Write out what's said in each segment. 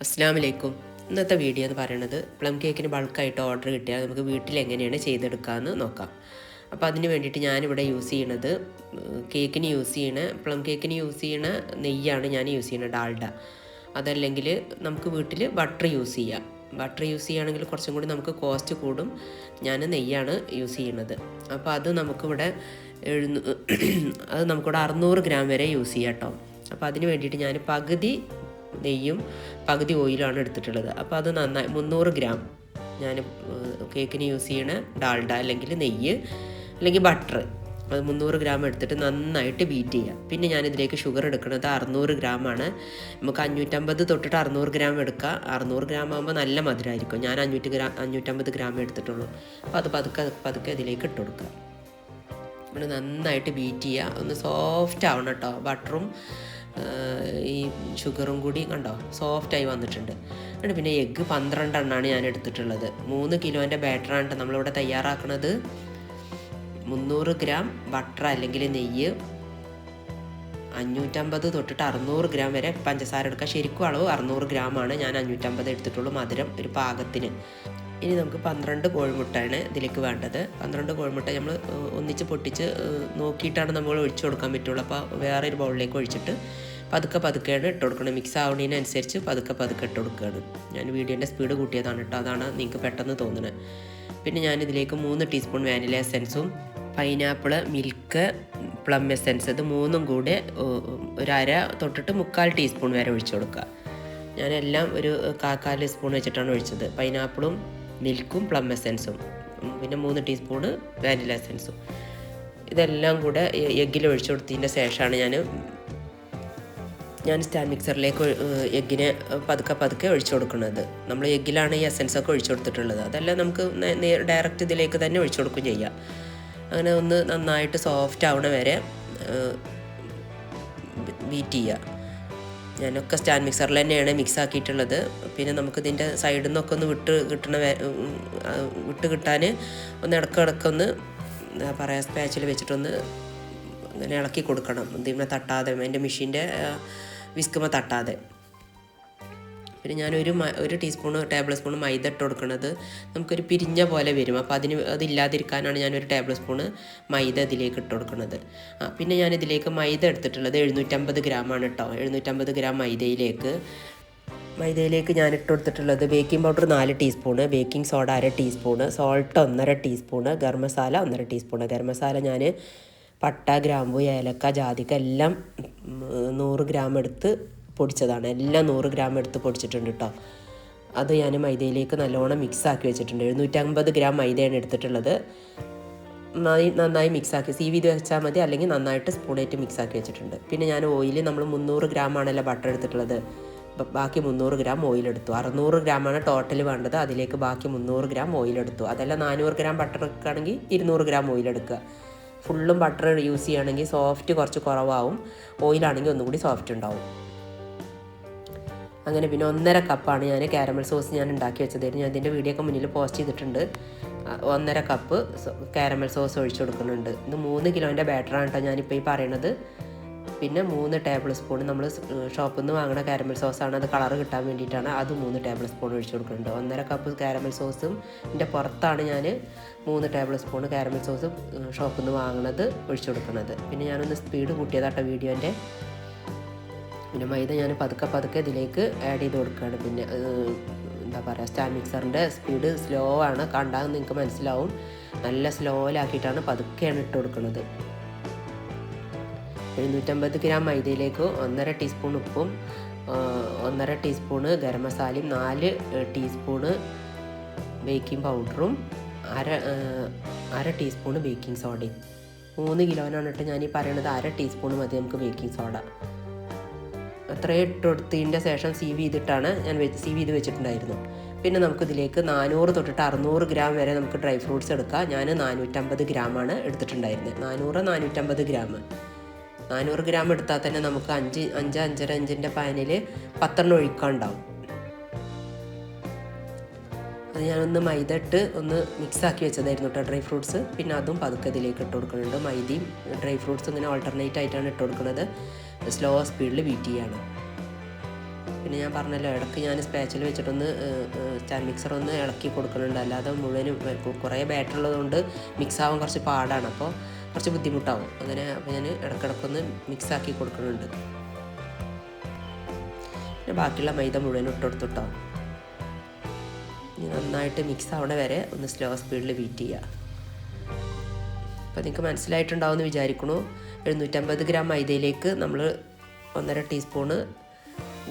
അസ്സാം വലൈക്കും ഇന്നത്തെ വീഡിയോ എന്ന് പറയുന്നത് പ്ലം കേക്കിന് ബൾക്കായിട്ട് ഓർഡർ കിട്ടിയാൽ നമുക്ക് വീട്ടിൽ എങ്ങനെയാണ് ചെയ്തെടുക്കാമെന്ന് നോക്കാം. അപ്പോൾ അതിന് വേണ്ടിയിട്ട് ഞാനിവിടെ യൂസ് ചെയ്യണത് കേക്കിന് യൂസ് ചെയ്യണ പ്ലം കേക്കിന് യൂസ് ചെയ്യണ നെയ്യാണ് ഞാൻ യൂസ് ചെയ്യണത് ഡാൽഡ. അതല്ലെങ്കിൽ നമുക്ക് വീട്ടിൽ ബട്ടർ യൂസ് ചെയ്യാം. ബട്ടർ യൂസ് ചെയ്യുകയാണെങ്കിൽ കുറച്ചും കൂടി നമുക്ക് കോസ്റ്റ് കൂടും. ഞാൻ നെയ്യാണ് യൂസ് ചെയ്യുന്നത് അപ്പോൾ അത് നമുക്കിവിടെ എഴുന്നൂ അത് നമുക്കിവിടെ അറുന്നൂറ് ഗ്രാം വരെ യൂസ് ചെയ്യാം കേട്ടോ. അപ്പോൾ അതിന് വേണ്ടിയിട്ട് ഞാൻ പകുതി നെയ്യും പകുതി ഓയിലുമാണ് എടുത്തിട്ടുള്ളത്. അപ്പോൾ അത് നന്നായി മുന്നൂറ് ഗ്രാം. ഞാൻ കേക്കിന് യൂസ് ചെയ്യണ ഡാൽഡ അല്ലെങ്കിൽ നെയ്യ് അല്ലെങ്കിൽ ബട്ടർ അത് മുന്നൂറ് ഗ്രാം എടുത്തിട്ട് നന്നായിട്ട് ബീറ്റ് ചെയ്യുക. പിന്നെ ഞാൻ ഇതിലേക്ക് ഷുഗർ എടുക്കുന്നത് അറുന്നൂറ് ഗ്രാമാണ് നമുക്ക് അഞ്ഞൂറ്റമ്പത് തൊട്ടിട്ട് അറുന്നൂറ് ഗ്രാം എടുക്കുക അറുന്നൂറ് ഗ്രാം ആകുമ്പോൾ നല്ല മധുരമായിരിക്കും ഞാൻ അഞ്ഞൂറ്റി ഗ്രാം അഞ്ഞൂറ്റമ്പത് ഗ്രാം എടുത്തിട്ടുള്ളൂ. അപ്പോൾ അത് പതുക്കെ പതുക്കെ ഇതിലേക്ക് ഇട്ട് കൊടുക്കുക. നമ്മൾ നന്നായിട്ട് ബീറ്റ് ചെയ്യുക. ഒന്ന് സോഫ്റ്റ് ആവണം കേട്ടോ. ബട്ടറും ഈ ഷുഗറും കൂടി കണ്ടോ? സോഫ്റ്റായി വന്നിട്ടുണ്ട്. എന്നിട്ട് പിന്നെ എഗ്ഗ് പന്ത്രണ്ടെണ്ണമാണ് ഞാൻ എടുത്തിട്ടുള്ളത്. മൂന്ന് കിലോന്റെ ബാറ്ററാണ് നമ്മളിവിടെ തയ്യാറാക്കുന്നത് മുന്നൂറ് ഗ്രാം ബട്ടർ അല്ലെങ്കിൽ നെയ്യ്. അഞ്ഞൂറ്റമ്പത് തൊട്ടിട്ട് അറുന്നൂറ് ഗ്രാം വരെ പഞ്ചസാര എടുക്കുക ശരിക്കും അളവ് അറുന്നൂറ് ഗ്രാമാണ് ഞാൻ അഞ്ഞൂറ്റമ്പത് എടുത്തിട്ടുള്ളൂ മധുരം ഒരു പാകത്തിന്. ഇനി നമുക്ക് പന്ത്രണ്ട് കോഴിമുട്ടയാണ് ഇതിലേക്ക് വേണ്ടത്. പന്ത്രണ്ട് കോഴിമുട്ട നമ്മൾ ഒന്നിച്ച് പൊട്ടിച്ച് നോക്കിയിട്ടാണ് നമ്മൾ ഒഴിച്ചു കൊടുക്കാൻ പറ്റുള്ളൂ. അപ്പോൾ വേറെ ഒരു ബൗളിലേക്ക് ഒഴിച്ചിട്ട് പതുക്കെ പതുക്കെയാണ് ഇട്ട് കൊടുക്കണം മിക്സ് ആവുന്നതിനനുസരിച്ച് പതുക്കെ പതുക്കെ ഇട്ട് കൊടുക്കുകയാണ്. ഞാൻ വീഡിയോന്റെ സ്പീഡ് കൂട്ടിയതാണ് കേട്ടോ. അതാണ് നിങ്ങൾക്ക് പെട്ടെന്ന് തോന്നുന്നത് പിന്നെ ഞാൻ ഇതിലേക്ക് മൂന്ന് ടീസ്പൂൺ വാനില എസെൻസും പൈനാപ്പിൾ മിൽക്ക് പ്ലം എസെൻസ് ഇത് മൂന്നും കൂടി ഒരു അര തൊട്ടിട്ട് മുക്കാൽ ടീസ്പൂൺ വരെ ഒഴിച്ചു കൊടുക്കുക. ഞാനെല്ലാം ഒരു കാക്കാൽ സ്പൂൺ വെച്ചിട്ടാണ് ഒഴിച്ചത്. പൈനാപ്പിളും മിൽക്കും പ്ലം എസെൻസും പിന്നെ മൂന്ന് ടീസ്പൂണ് വാനില എസെൻസും ഇതെല്ലാം കൂടെ എഗ്ഗിൽ ഒഴിച്ചു കൊടുത്തതിന്റെ ശേഷമാണ് ഞാൻ ഞാൻ സ്റ്റാൻഡ് മിക്സറിലേക്ക് എഗ്ഗിന് പതുക്കെ പതുക്കെ ഒഴിച്ചു കൊടുക്കുന്നത്. നമ്മൾ എഗ്ഗിലാണ് ഈ എസെൻസൊക്കെ ഒഴിച്ചു കൊടുത്തിട്ടുള്ളത്. അതെല്ലാം നമുക്ക് ഡയറക്റ്റ് ഇതിലേക്ക് തന്നെ ഒഴിച്ചു കൊടുക്കും ചെയ്യാം. അങ്ങനെ ഒന്ന് നന്നായിട്ട് സോഫ്റ്റ് ആവണ വരെ ബീറ്റ് ചെയ്യുക ഞാനൊക്കെ സ്റ്റാൻഡ് മിക്സറിൽ തന്നെയാണ് മിക്സ് ആക്കിയിട്ടുള്ളത്. പിന്നെ നമുക്ക് ഇതിന്റെ സൈഡിൽ നിന്നൊക്കെ ഒന്ന് വിട്ട് കിട്ടണ വിട്ട് കിട്ടാൻ ഒന്ന് ഇടക്കിടക്കൊന്ന് എന്താ പറയുക സ്പാച്ചിൽ വെച്ചിട്ടൊന്ന് അങ്ങനെ ഇളക്കി കൊടുക്കണം. ഇതിന്മേ തട്ടാതെ എന്റെ മെഷീന്റെ വിസ്കുമ തട്ടാതെ. പിന്നെ ഞാനൊരു ഒരു ടീസ്പൂൺ ടേബിൾ സ്പൂൺ മൈദ ഇട്ട് കൊടുക്കുന്നത് നമുക്കൊരു പിരിഞ്ഞ പോലെ വരും. അപ്പോൾ അതിന് അതില്ലാതിരിക്കാനാണ് ഞാനൊരു ടേബിൾ സ്പൂണ് മൈദ ഇതിലേക്ക് ഇട്ട് കൊടുക്കുന്നത് ആ പിന്നെ ഞാൻ ഇതിലേക്ക് മൈദ എടുത്തിട്ടുള്ളത് എഴുന്നൂറ്റമ്പത് ഗ്രാമാണ് കേട്ടോ എഴുന്നൂറ്റമ്പത് ഗ്രാം മൈദയിലേക്ക്. മൈദയിലേക്ക് ഞാൻ ഇട്ട് കൊടുത്തിട്ടുള്ളത് ബേക്കിംഗ് പൗഡർ നാല് ടീസ്പൂണ് ബേക്കിംഗ് സോഡ അര ടീസ്പൂണ് സോൾട്ട് ഒന്നര ടീസ്പൂണ് ഗരം മസാല ഒന്നര ടീസ്പൂണ്. ഗരം മസാല ഞാൻ പട്ട ഗ്രാമ്പു ഏലക്ക ജാതിക്ക എല്ലാം നൂറ് ഗ്രാം എടുത്ത് പൊടിച്ചതാണ്. എല്ലാം നൂറ് ഗ്രാം എടുത്ത് പൊടിച്ചിട്ടുണ്ട് കേട്ടോ അത് ഞാൻ മൈദയിലേക്ക് നല്ലോണം മിക്സ് ആക്കി വെച്ചിട്ടുണ്ട്. എഴുന്നൂറ്റമ്പത് ഗ്രാം മൈദയാണ് എടുത്തിട്ടുള്ളത്. നന്നായി നന്നായി മിക്സ് ആക്കി സീവ് ചെയ്ത് വെച്ചാൽ മതി. അല്ലെങ്കിൽ നന്നായിട്ട് സ്പൂണായിട്ട് മിക്സ് ആക്കി വെച്ചിട്ടുണ്ട്. പിന്നെ ഞാൻ ഓയിൽ നമ്മൾ മുന്നൂറ് ഗ്രാം ആണല്ലോ ബട്ടർ എടുത്തിട്ടുള്ളത്. ബാക്കി മുന്നൂറ് ഗ്രാം ഓയിൽ എടുത്തു. അറുന്നൂറ് ഗ്രാമാണ് ടോട്ടൽ വേണ്ടത്. അതിലേക്ക് ബാക്കി മുന്നൂറ് ഗ്രാം ഓയിൽ എടുത്തു. അതല്ല നാനൂറ് ഗ്രാം ബട്ടർ എടുക്കുകയാണെങ്കിൽ ഇരുന്നൂറ് ഗ്രാം ഓയിൽ എടുക്കുക. ഫുള്ളും ബട്ടർ യൂസ് ചെയ്യുകയാണെങ്കിൽ സോഫ്റ്റ് കുറച്ച് കുറവാകും ഓയിലാണെങ്കിൽ ഒന്നും കൂടി സോഫ്റ്റ് ഉണ്ടാവും. അങ്ങനെ പിന്നെ ഒന്നര കപ്പാണ് ഞാൻ കാരമൽ സോസ് ഞാൻ ഉണ്ടാക്കി വെച്ചതായിരുന്നു ഞാൻ ഇതിന്റെ വീഡിയോ ഒക്കെ മുന്നിൽ പോസ്റ്റ് ചെയ്തിട്ടുണ്ട്. ഒന്നര കപ്പ് കാരമൽ സോസ് ഒഴിച്ചു കൊടുക്കുന്നുണ്ട്. ഇത് മൂന്ന് കിലോന്റെ ബാറ്ററാണ് കേട്ടോ ഞാനിപ്പോൾ ഈ പറയണത്. പിന്നെ മൂന്ന് ടേബിൾ സ്പൂൺ നമ്മൾ ഷോപ്പിൽ നിന്ന് വാങ്ങുന്ന കാരമൽ സോസാണ് അത് കളർ കിട്ടാൻ വേണ്ടിയിട്ടാണ്. അത് മൂന്ന് ടേബിൾ സ്പൂൺ ഒഴിച്ചു കൊടുക്കുന്നുണ്ട്. ഒന്നര കപ്പ് കാരമൽ സോസും ഇതിന്റെ പുറത്താണ് ഞാൻ മൂന്ന് ടേബിൾ സ്പൂൺ കാരമൽ സോസ് ഷോപ്പിൽ നിന്ന് വാങ്ങുന്നത് ഒഴിച്ചു കൊടുക്കുന്നത് പിന്നെ ഞാനൊന്ന് സ്പീഡ് കൂട്ടിയതാട്ടോ വീഡിയോന്റെ പിന്നെ മൈദ ഞാൻ പതുക്കെ പതുക്കെ ഇതിലേക്ക് ആഡ് ചെയ്ത് കൊടുക്കുകയാണ്. പിന്നെ എന്താ പറയുക സ്റ്റാൻഡ് മിക്സറിന്റെ സ്പീഡ് സ്ലോ ആണ്. കണ്ടാൽ നിങ്ങൾക്ക് മനസ്സിലാവും. നല്ല സ്ലോയിലാക്കിയിട്ടാണ് പതുക്കെയാണ് ഇട്ട് കൊടുക്കുന്നത് എഴുന്നൂറ്റമ്പത് ഗ്രാം മൈദയിലേക്ക് ഒന്നര ടീസ്പൂൺ ഉപ്പും ഒന്നര ടീസ്പൂണ് ഗരം മസാലയും നാല് ടീസ്പൂണ് ബേക്കിംഗ് പൗഡറും അര അര ടീസ്പൂണ് ബേക്കിംഗ് സോഡയും മൂന്ന് കിലോനാണ് ഞാൻ ഈ പറയണത്. അര ടീസ്പൂൺ മതി നമുക്ക് ബേക്കിംഗ് സോഡ അത്രയും ഇട്ട് കൊടുത്തതിന്റെ ശേഷം സീവ് ചെയ്തിട്ടാണ് ഞാൻ സീവ് ചെയ്ത് വെച്ചിട്ടുണ്ടായിരുന്നു. പിന്നെ നമുക്കിതിലേക്ക് നാനൂറ് തൊട്ടിട്ട് അറുന്നൂറ് ഗ്രാം വരെ നമുക്ക് ഡ്രൈ ഫ്രൂട്ട്സ് എടുക്കാം. ഞാൻ നാനൂറ്റമ്പത് ഗ്രാമാണ് എടുത്തിട്ടുണ്ടായിരുന്നത്. നാനൂറ് നാനൂറ്റമ്പത് ഗ്രാം. നാനൂറ് ഗ്രാം എടുത്താൽ തന്നെ നമുക്ക് അഞ്ച് അഞ്ച് അഞ്ചര അഞ്ചിന്റെ പാനിൽ പത്തെണ്ണം ഒഴിക്കാണ്ടാവും. അത് ഞാനൊന്ന് മൈദ ഇട്ട് ഒന്ന് മിക്സ് ആക്കി വെച്ചതായിരുന്നു കേട്ടോ ഡ്രൈ ഫ്രൂട്ട്സ് പിന്നെ അതും പതുക്കെ ഇതിലേക്ക് ഇട്ട് കൊടുക്കുന്നുണ്ട്. മൈദയും ഡ്രൈ ഫ്രൂട്ട്സ് ഇങ്ങനെ ഓൾട്ടർനേറ്റ് ആയിട്ടാണ് ഇട്ട് കൊടുക്കുന്നത്. സ്ലോ സ്പീഡിൽ ബീറ്റ് ചെയ്യാണ്. പിന്നെ ഞാൻ പറഞ്ഞല്ലോ ഇടയ്ക്ക് ഞാൻ സ്പാച്ചിൽ വെച്ചിട്ടൊന്ന് സ്റ്റാൻഡ് മിക്സർ ഒന്ന് ഇളക്കി കൊടുക്കുന്നുണ്ട്. അല്ലാതെ മുഴുവനും കുറേ ബാറ്റർ ഉള്ളതുകൊണ്ട് മിക്സ് ആവാൻ കുറച്ച് പാടാണ്. അപ്പോൾ കുറച്ച് ബുദ്ധിമുട്ടാവും. അങ്ങനെ അപ്പോൾ ഞാൻ ഇടക്കിടക്കൊന്ന് മിക്സ് ആക്കി കൊടുക്കുന്നുണ്ട്. പിന്നെ ബാക്കിയുള്ള മൈദ മുഴുവൻ ഇട്ടെടുത്തിട്ടോ ഇനി നന്നായിട്ട് മിക്സ് ആവണ വരെ ഒന്ന് സ്ലോ സ്പീഡിൽ ബീറ്റ് ചെയ്യുക അപ്പോൾ നിങ്ങൾക്ക് മനസ്സിലായിട്ടുണ്ടാവും എന്ന് വിചാരിക്കണു എഴുന്നൂറ്റമ്പത് ഗ്രാം മൈദയിലേക്ക് നമ്മൾ ഒന്നര ടീസ്പൂണ്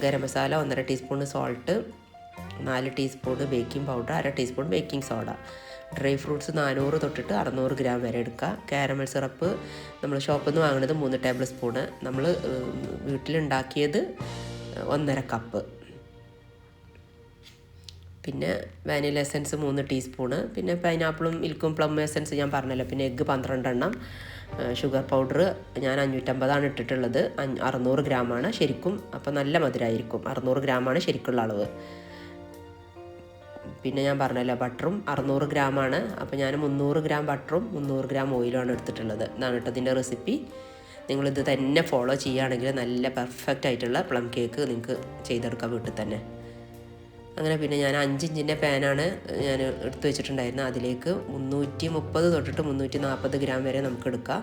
ഗരം മസാല ഒന്നര ടീസ്പൂണ് സോൾട്ട് നാല് ടീസ്പൂൺ ബേക്കിംഗ് പൗഡർ അര teaspoon baking soda dry fruits നാനൂറ് തൊട്ടിട്ട് അറുന്നൂറ് ഗ്രാം വരെ എടുക്കുക. കാരമൽ സിറപ്പ് നമ്മൾ ഷോപ്പിൽ നിന്ന് വാങ്ങുന്നത് മൂന്ന് ടേബിൾ സ്പൂണ്. നമ്മൾ വീട്ടിലുണ്ടാക്കിയത് ഒന്നര കപ്പ്. പിന്നെ വാനില എസൻസ് മൂന്ന് ടീസ്പൂണ്. പിന്നെ പൈനാപ്പിളും മിൽക്കും പ്ലം എസൻസ് ഞാൻ പറഞ്ഞല്ലോ. പിന്നെ എഗ്ഗ് പന്ത്രണ്ടെണ്ണം. ഷുഗർ പൗഡർ ഞാൻ അഞ്ഞൂറ്റമ്പതാണ് ഇട്ടിട്ടുള്ളത്. അറുന്നൂറ് ഗ്രാമാണ് ശരിക്കും. അപ്പോൾ നല്ല മധുരമായിരിക്കും അറുന്നൂറ് ഗ്രാമാണ് ശരിക്കുള്ള അളവ്. പിന്നെ ഞാൻ പറഞ്ഞല്ലോ ബട്ടറും അറുന്നൂറ് ഗ്രാമാണ്. അപ്പോൾ ഞാൻ മുന്നൂറ് ഗ്രാം ബട്ടറും മുന്നൂറ് ഗ്രാം ഓയിലുമാണ് എടുത്തിട്ടുള്ളത്. എന്നാണ് കേട്ടോ ഇതിന്റെ റെസിപ്പി. നിങ്ങളിത് തന്നെ ഫോളോ ചെയ്യുകയാണെങ്കിൽ നല്ല പെർഫെക്റ്റ് ആയിട്ടുള്ള പ്ലം കേക്ക് നിങ്ങൾക്ക് ചെയ്തെടുക്കാം വീട്ടിൽ തന്നെ. അങ്ങനെ പിന്നെ ഞാൻ അഞ്ചിഞ്ചിന്റെ പാനാണ് ഞാൻ എടുത്തു വെച്ചിട്ടുണ്ടായിരുന്നത്. അതിലേക്ക് മുന്നൂറ്റി മുപ്പത് തൊട്ടിട്ട് മുന്നൂറ്റി നാൽപ്പത് ഗ്രാം വരെ നമുക്ക് എടുക്കാം.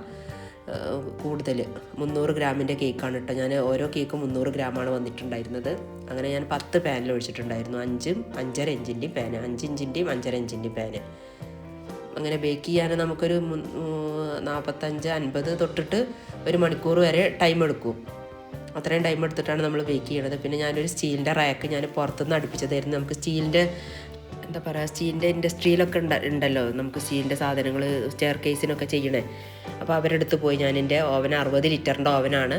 കൂടുതൽ മുന്നൂറ് ഗ്രാമിന്റെ കേക്കാണ് കേട്ടോ. ഞാൻ ഓരോ കേക്കും മുന്നൂറ് ഗ്രാമാണ് വന്നിട്ടുണ്ടായിരുന്നത്. അങ്ങനെ ഞാൻ പത്ത് പാനിൽ ഒഴിച്ചിട്ടുണ്ടായിരുന്നു. അഞ്ചും അഞ്ചര ഇഞ്ചിന്റെയും പാന്. അഞ്ച് ഇഞ്ചിന്റെയും അഞ്ചര ഇഞ്ചിന്റെയും പാന്. അങ്ങനെ ബേക്ക് ചെയ്യാൻ നമുക്കൊരു നാൽപ്പത്തഞ്ച് അൻപത് തൊട്ടിട്ട് ഒരു മണിക്കൂർ വരെ ടൈം എടുക്കും. അത്രയും ടൈം എടുത്തിട്ടാണ് നമ്മൾ ബേക്ക് ചെയ്യണത്. പിന്നെ ഞാനൊരു സ്റ്റീലിന്റെ റാക്ക് ഞാൻ പുറത്തുനിന്ന് അടുപ്പിച്ചതായിരുന്നു. നമുക്ക് സ്റ്റീലിന്റെ എന്താ പറയുക സ്റ്റീലിന്റെ ഇൻഡസ്ട്രിയിലൊക്കെ ഉണ്ട ഉണ്ടല്ലോ. നമുക്ക് സ്റ്റീലിന്റെ സാധനങ്ങൾ സ്റ്റെയർ കേസിനൊക്കെ ചെയ്യണേ. അപ്പോൾ അവരെടുത്ത് പോയി. ഞാൻ എന്റെ ഓവൻ അറുപത് ലിറ്ററിന്റെ ഓവനാണ്.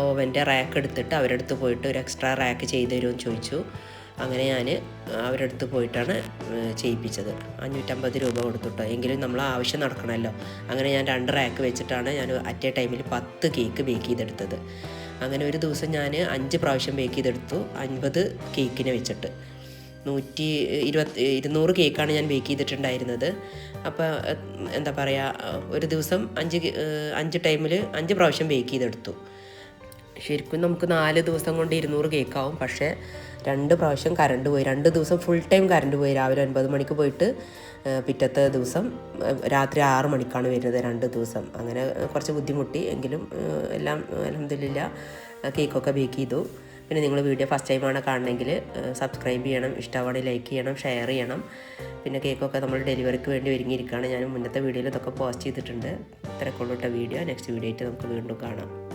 ഓവന്റെ റാക്ക് എടുത്തിട്ട് അവരെടുത്ത് പോയിട്ട് ഒരു എക്സ്ട്രാ റാക്ക് ചെയ്ത് തരുമെന്ന് ചോദിച്ചു. അങ്ങനെ ഞാൻ അവരെടുത്ത് പോയിട്ടാണ് ചെയ്യിപ്പിച്ചത്. അഞ്ഞൂറ്റമ്പത് രൂപ കൊടുത്തിട്ടോ എങ്കിലും നമ്മൾ ആവശ്യം നടക്കണമല്ലോ. അങ്ങനെ ഞാൻ രണ്ട് റാക്ക് വെച്ചിട്ടാണ് ഞാൻ അറ്റ് എ ടൈമിൽ പത്ത് കേക്ക് ബേക്ക് ചെയ്തെടുത്തത്. അങ്ങനെ ഒരു ദിവസം ഞാൻ അഞ്ച് പ്രാവശ്യം ബേക്ക് ചെയ്തെടുത്തു. അൻപത് കേക്കിനെ വെച്ചിട്ട്. നൂറ്റി ഇരുപത്തി ഇരുന്നൂറ് കേക്കാണ് ഞാൻ ബേക്ക് ചെയ്തിട്ടുണ്ടായിരുന്നത്. അപ്പോൾ എന്താ പറയുക ഒരു ദിവസം അഞ്ച് അഞ്ച് ടൈമിൽ അഞ്ച് പ്രാവശ്യം ബേക്ക് ചെയ്തെടുത്തു. ശരിക്കും നമുക്ക് നാല് ദിവസം കൊണ്ട് ഇരുന്നൂറ് കേക്കാവും. പക്ഷേ രണ്ട് പ്രാവശ്യം കറണ്ട് പോയി. രണ്ട് ദിവസം ഫുൾ ടൈം കറണ്ട് പോയി. രാവിലെ ഒൻപത് മണിക്ക് പോയിട്ട് പിറ്റത്തെ ദിവസം രാത്രി ആറ് മണിക്കാണ് വരുന്നത് രണ്ട് ദിവസം. അങ്ങനെ കുറച്ച് ബുദ്ധിമുട്ടി. എങ്കിലും എല്ലാം അലഹമില്ല കേക്കൊക്കെ ബേക്ക് ചെയ്തു. പിന്നെ നിങ്ങൾ വീഡിയോ ഫസ്റ്റ് ടൈമാണ് കാണണമെങ്കിൽ സബ്സ്ക്രൈബ് ചെയ്യണം. ഇഷ്ടമാണ് ലൈക്ക് ചെയ്യണം ഷെയർ ചെയ്യണം. പിന്നെ കേക്കൊക്കെ നമ്മൾ ഡെലിവറിക്ക് വേണ്ടി ഒരുങ്ങിയിരിക്കുകയാണ്. ഞാൻ മുന്നത്തെ വീഡിയോയിൽ ഇതൊക്കെ പോസ്റ്റ് ചെയ്തിട്ടുണ്ട്. ഇത്രയൊക്കെ വീഡിയോ. നെക്സ്റ്റ് വീഡിയോ ആയിട്ട് നമുക്ക് വീണ്ടും കാണാം.